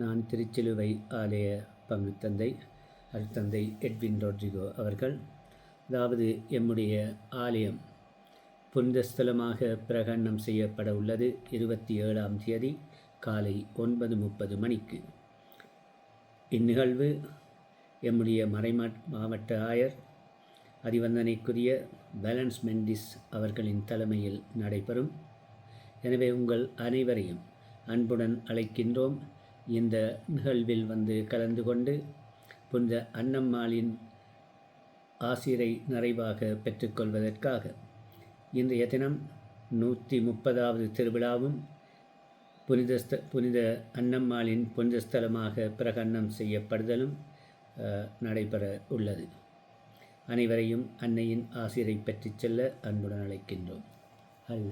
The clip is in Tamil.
நான் திருச்சிலுவை ஆலய பங்கு தந்தை அருத்தந்தை எட்வின் ரோட்ரிகோ அவர்கள். அதாவது எம்முடைய ஆலயம் புனித ஸ்தலமாக பிரகடனம் செய்யப்பட உள்ளது இருபத்தி ஏழாம் தேதி காலை ஒன்பது முப்பது மணிக்கு. இந்நிகழ்வு எம்முடைய மறைமா மாவட்ட ஆயர் அதிவந்தனைக்குரிய பேலன்ஸ் மெண்டிஸ் அவர்களின் தலைமையில் நடைபெறும். எனவே உங்கள் அனைவரையும் அன்புடன் அழைக்கின்றோம். இந்த நிகழ்வில் வந்து கலந்து கொண்டு புனித அன்னம்மாளின் ஆசிரை நிறைவாக பெற்றுக்கொள்வதற்காக இன்றைய தினம் நூற்றி முப்பதாவது திருவிழாவும் புனிதஸ்த புனித அன்னம்மாளின் புனிதஸ்தலமாக பிரகடனம் செய்யப்படுதலும் நடைபெற உள்ளது. அனைவரையும் அன்னையின் ஆசிரை பெற்றுச் செல்ல அன்புடன் அழைக்கின்றோம். அல்ல